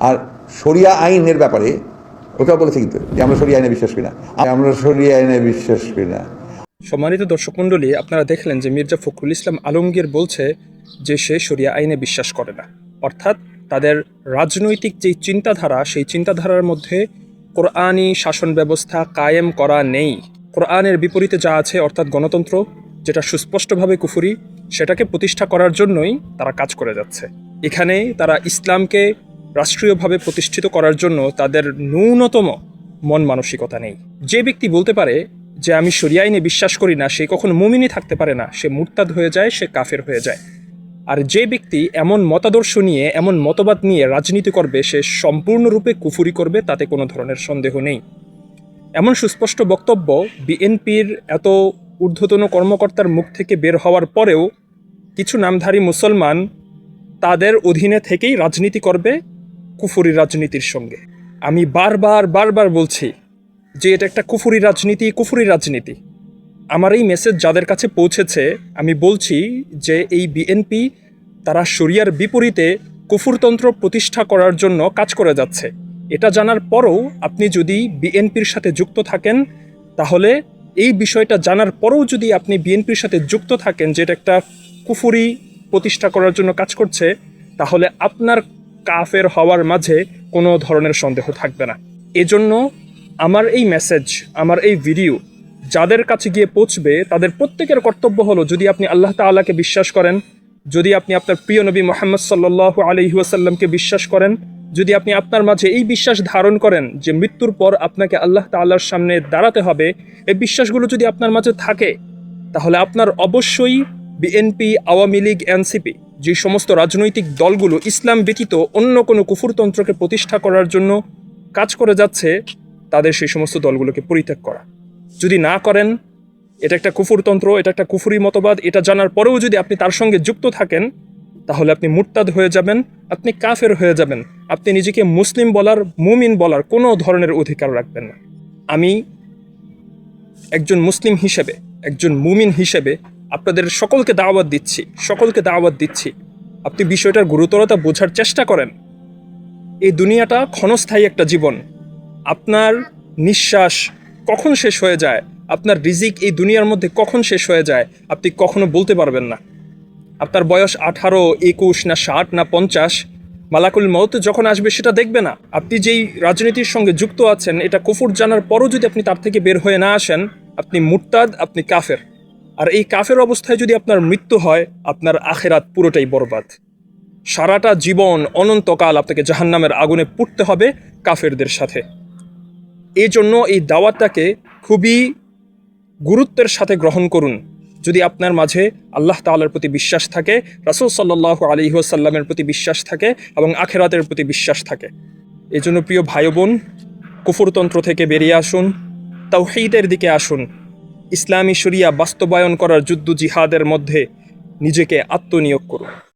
আর শরিয়া আইনের ব্যাপারে ওটাও বলেছে কিন্তু, যে আমরা শরিয়া আইনে বিশ্বাস করি না। আমরা শরিয়া আইনে বিশ্বাস করি না। সম্মানিত দর্শক মণ্ডলী, আপনারা দেখলেন যে মির্জা ফখরুল ইসলাম আলমগীর বলছে যে সে শরিয়া আইনে বিশ্বাস করে না। অর্থাৎ তাদের রাজনৈতিক যে চিন্তাধারা, সেই চিন্তাধারার মধ্যে কোরআনই শাসন ব্যবস্থা কায়েম করা নেই। কোরআনের বিপরীতে যা আছে, অর্থাৎ গণতন্ত্র, যেটা সুস্পষ্টভাবে কুফুরি, সেটাকে প্রতিষ্ঠা করার জন্যই তারা কাজ করে যাচ্ছে। এখানে তারা ইসলামকে রাষ্ট্রীয়ভাবে প্রতিষ্ঠিত করার জন্য তাদের ন্যূনতম মন মানসিকতা নেই। যে ব্যক্তি বলতে পারে যে আমি শরিয়া আইনে বিশ্বাস করি না, সে কখনো মুমিনই থাকতে পারে না, সে মুরতাদ হয়ে যায়, সে কাফের হয়ে যায়। আর যে ব্যক্তি এমন মতাদর্শ নিয়ে, এমন মতবাদ নিয়ে রাজনীতি করবে, সে সম্পূর্ণরূপে কুফুরি করবে, তাতে কোনো ধরনের সন্দেহ নেই। এমন সুস্পষ্ট বক্তব্য বিএনপির এত ঊর্ধ্বতন কর্মকর্তার মুখ থেকে বের হওয়ার পরেও কিছু নামধারী মুসলমান তাদের অধীনে থেকেই রাজনীতি করবে কুফুরি রাজনীতির সঙ্গে। আমি বারবার বারবার বলছি যে এটা একটা কুফুরি রাজনীতি কুফুরি রাজনীতি। আমার এই মেসেজ যাদের কাছে পৌঁছেছে, আমি বলছি যে এই বিএনপি তারা শরিয়ার বিপরীতে কুফুরতন্ত্র প্রতিষ্ঠা করার জন্য কাজ করে যাচ্ছে। এটা জানার পরও আপনি যদি বিএনপির সাথে যুক্ত থাকেন, তাহলে এই বিষয়টা জানার পরেও যদি আপনি বিএনপির সাথে যুক্ত থাকেন যে এটা একটা কুফুরি প্রতিষ্ঠা করার জন্য কাজ করছে, তাহলে আপনার কাফের হওয়ার মাঝে কোনো ধরনের সন্দেহ থাকবে না। এজন্য আমার এই মেসেজ আমার এই ভিডিও যাদের কাছে গিয়ে পৌঁছবে, তাদের প্রত্যেকের কর্তব্য হলো যদি আপনি আল্লাহ তাআলাকে বিশ্বাস করেন, যদি আপনি আপনার প্রিয় নবী মোহাম্মদ সাল্লাহ আলহিউসাল্লামকে বিশ্বাস করেন, যদি আপনি আপনার মাঝে এই বিশ্বাস ধারণ করেন যে মৃত্যুর পর আপনাকে আল্লাহ তাআলার সামনে দাঁড়াতে হবে, এই বিশ্বাসগুলো যদি আপনার মাঝে থাকে, তাহলে আপনার অবশ্যই বিএনপি, আওয়ামী লীগ, এনসিপি যে সমস্ত রাজনৈতিক দলগুলো ইসলাম ব্যতীত অন্য কোনো কুফুরতন্ত্রকে প্রতিষ্ঠা করার জন্য কাজ করে যাচ্ছে, তাদের সেই সমস্ত দলগুলোকে পরিত্যাগ করা। যদি না করেন, এটা একটা কুফুরতন্ত্র, এটা একটা কুফুরি মতবাদ, এটা জানার পরেও যদি আপনি তার সঙ্গে যুক্ত থাকেন, তাহলে আপনি মুরতাদ হয়ে যাবেন, আপনি কাফের হয়ে যাবেন। আপনি নিজেকে মুসলিম বলার, মুমিন বলার কোনো ধরনের অধিকার রাখবেন না। আমি একজন মুসলিম হিসেবে, একজন মুমিন হিসেবে আপনাদের সকলকে দাওয়াত দিচ্ছি, সকলকে দাওয়াত দিচ্ছি। আপনি বিষয়টার গুরুতরতা বোঝার চেষ্টা করেন। এই দুনিয়াটা ক্ষণস্থায়ী একটা জীবন। আপনার নিঃশ্বাস কখন শেষ হয়ে যায়? আপনার রিজিক এই দুনিয়ার মধ্যে কখন শেষ হয়ে যায়? আপনি কখনো বলতে পারবেন না। আপনার বয়স আঠারো, একুশ, না ষাট, না পঞ্চাশ, মালাকুল মৌত যখন আসবে সেটা দেখবে না। আপনি যেই রাজনীতির সঙ্গে যুক্ত আছেন, এটা কুফুর জানার পরও যদি আপনি তার থেকে বের হয়ে না আসেন, আপনি মুরতাদ, আপনি কাফের। আর এই কাফের অবস্থায় যদি আপনার মৃত্যু হয়, আপনার আখেরাত পুরোটাই বরবাদ। সারাটা জীবন অনন্তকাল আপনাকে জাহান্নামের আগুনে পুড়তে হবে কাফেরদের সাথে। এই জন্য এই দাওয়াতটাকে খুবই গুরুত্বের সাথে গ্রহণ করুন। যদি আপনার মাঝে আল্লাহ তাআলার প্রতি বিশ্বাস থাকে, রাসূল সাল্লাহ আলী ওসাল্লামের প্রতি বিশ্বাস থাকে এবং আখেরাতের প্রতি বিশ্বাস থাকে। এই জন্য প্রিয় ভাই বোন কুফুরতন্ত্র থেকে বেরিয়ে আসুন, তাওহীদের দিকে আসুন। ইসলামী শরিয়া বাস্তবায়ন করার যুদ্ধ জিহাদের মধ্যে নিজেকে আত্মনিয়োগ করুন।